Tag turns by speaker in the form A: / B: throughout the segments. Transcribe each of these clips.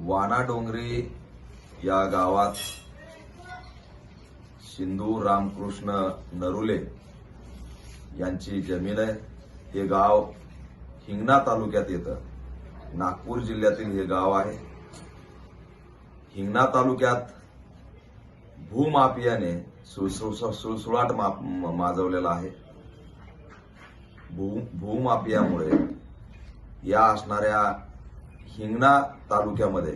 A: वाणाडोंगरी या गावात सिंधू रामकृष्ण नरुले यांची जमीन आहे. हे गाव हिंगणा तालुक्यात येतं. नागपूर जिल्ह्यातील हे गाव आहे. हिंगणा तालुक्यात भूमाफियाने सुळसुळ- सुळसुळाट माप माजवलेला आहे. भू भूमाफियामुळे या असणाऱ्या हिंगणा तालुक्यामध्ये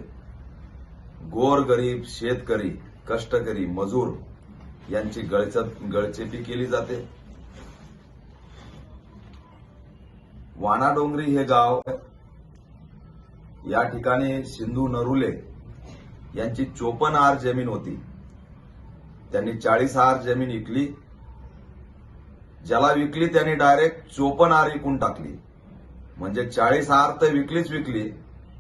A: गोरगरीब शेतकरी कष्टकरी मजूर यांची गळच गळचेपी केली जाते. वाणाडोंगरी हे गाव या ठिकाणी सिंधू नरुले यांची चोपन्न आर जमीन होती. त्यांनी चाळीस आर जमीन विकली. ज्याला विकली त्यांनी डायरेक्ट चोपन्न आर विकून टाकली. म्हणजे चाळीस आर तर विकलीच विकली.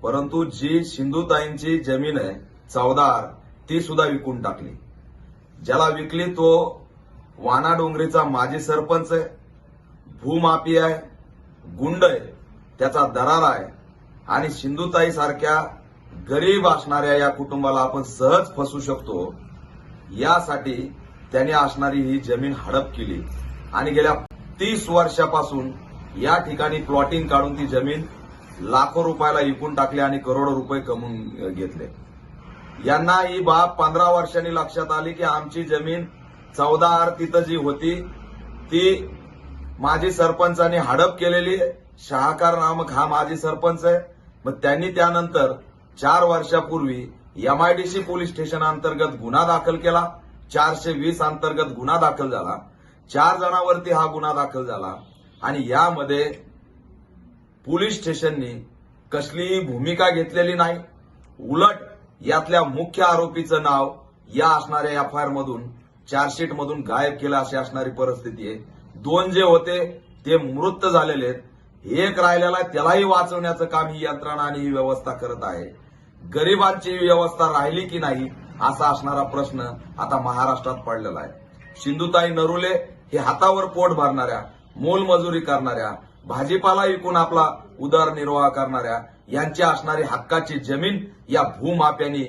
A: परंतु जी सिंधुताईंची जमीन आहे चौदार ती सुद्धा विकून टाकली. ज्याला विकली तो वाना डोंगरीचा माजी सरपंच आहे भूमाफी आहे गुंड आहे त्याचा दरार आहे. आणि सिंधुताई सारख्या गरीब असणाऱ्या या कुटुंबाला आपण सहज फसू शकतो. यासाठी त्याने असणारी ही जमीन हडप केली. आणि गेल्या तीस वर्षापासून या ठिकाणी प्लॉटिंग काढून ती जमीन लाखो रुपयाला विकून टाकले आणि करोडो रुपये कमवून घेतले. यांना ही बाब पंधरा वर्षांनी लक्षात आली की आमची जमीन चौदा आर तिथं जी होती ती माजी सरपंचांनी हडप केलेली आहे. शहाकार नामक हा माजी सरपंच आहे. मग त्यांनी त्यानंतर चार वर्षापूर्वी एमआयडीसी पोलीस स्टेशन अंतर्गत गुन्हा दाखल केला. चारशे वीस अंतर्गत गुन्हा दाखल झाला. चार जणांवरती हा गुन्हा दाखल झाला. आणि यामध्ये पोलीस स्टेशननी कसलीही भूमिका घेतलेली नाही. उलट यातल्या मुख्य आरोपीचं नाव या असणाऱ्या एफ आय आर मधून चार्जशीट मधून गायब केलं अशी असणारी परिस्थिती आहे. दोन जे होते ते मृत झालेले आहेत. एक राहिलेला त्यालाही वाचवण्याचं काम ही यंत्रणा आणि ही व्यवस्था करत आहे. गरिबांची व्यवस्था राहिली की नाही असा असणारा प्रश्न आता महाराष्ट्रात पडलेला आहे. सिंधुताई नरुले हे हातावर पोट भरणाऱ्या मोलमजुरी करणाऱ्या भाजीपाला विकून आपला उदरनिर्वाह करणाऱ्या यांची असणारी हक्काची जमीन या भूमाप्यानी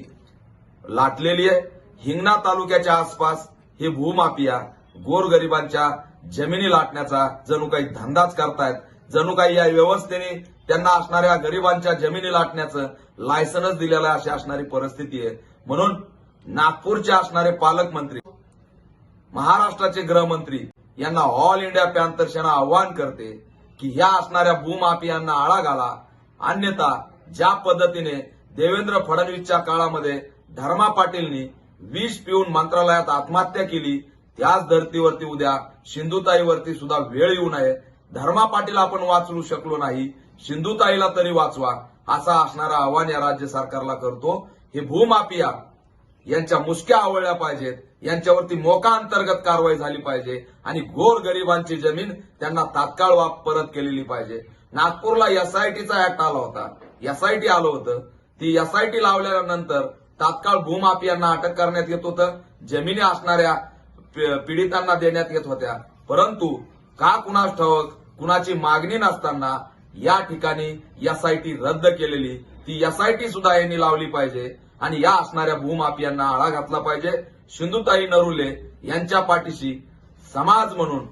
A: लाटलेली आहे. हिंगणा तालुक्याच्या आसपास हे भूमाफिया गोरगरिबांच्या जमिनी लाटण्याचा जणू काही धंदाच करतायत. जणू काही या व्यवस्थेने त्यांना असणाऱ्या गरिबांच्या जमिनी लाटण्याचं लायसनच दिलेलं आहे अशी असणारी परिस्थिती आहे. म्हणून नागपूरचे असणारे पालकमंत्री महाराष्ट्राचे गृहमंत्री यांना ऑल इंडिया पॅन्थर सेना आवाहन करते. की ह्या असणाऱ्या भूमाफियांना आळा घाला. अन्यथा ज्या पद्धतीने देवेंद्र फडणवीसच्या काळामध्ये धर्मा पाटीलनी विष पिऊन मंत्रालयात आत्महत्या केली त्याच धर्तीवरती उद्या सिंधुताईवरती सुद्धा वेळ येऊ नये. धर्मा पाटील आपण वाचवू शकलो नाही. सिंधुताईला तरी वाचवा असा असणारा आव्हान या राज्य सरकारला करतो. हे भूमाफिया यांच्या मुसक्या आवळल्या पाहिजेत. यांच्यावरती मोका अंतर्गत कारवाई झाली पाहिजे. आणि गोर गरिबांची जमीन त्यांना तात्काळ वाप परत केलेली पाहिजे. नागपूरला एसआयटीचा ऍक्ट आला होता. एसआयटी आलं होतं. ती एसआयटी लावल्यानंतर तात्काळ भूमाफियांना अटक करण्यात येत होतं. जमिनी असणाऱ्या पीडितांना देण्यात येत होत्या. परंतु का कुणास ठवक कुणाची मागणी नसताना या ठिकाणी एसआयटी रद्द केलेली. ती एसआयटी सुद्धा यांनी लावली पाहिजे. आणि या असणाऱ्या भूमाफियांना आळा घातला पाहिजे. सिंधुताई नरुले यांच्या पाठीशी समाज म्हणून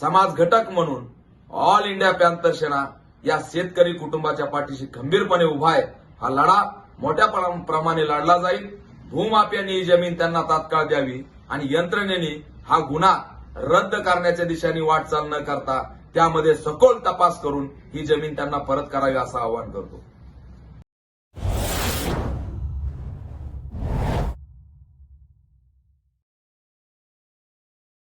A: समाज घटक म्हणून ऑल इंडिया पॅन्थर सेना या शेतकरी कुटुंबाच्या पाठीशी खंबीरपणे उभा आहे. हा लढा मोठ्या प्रमाणे लढला जाईल. भूमाफियांनी ही जमीन त्यांना तात्काळ द्यावी आणि यंत्रणेने हा गुन्हा रद्द करण्याच्या दिशेने वाटचाल न करता त्यामध्ये सखोल तपास करून ही जमीन त्यांना परत करावी असं आवाहन करतो.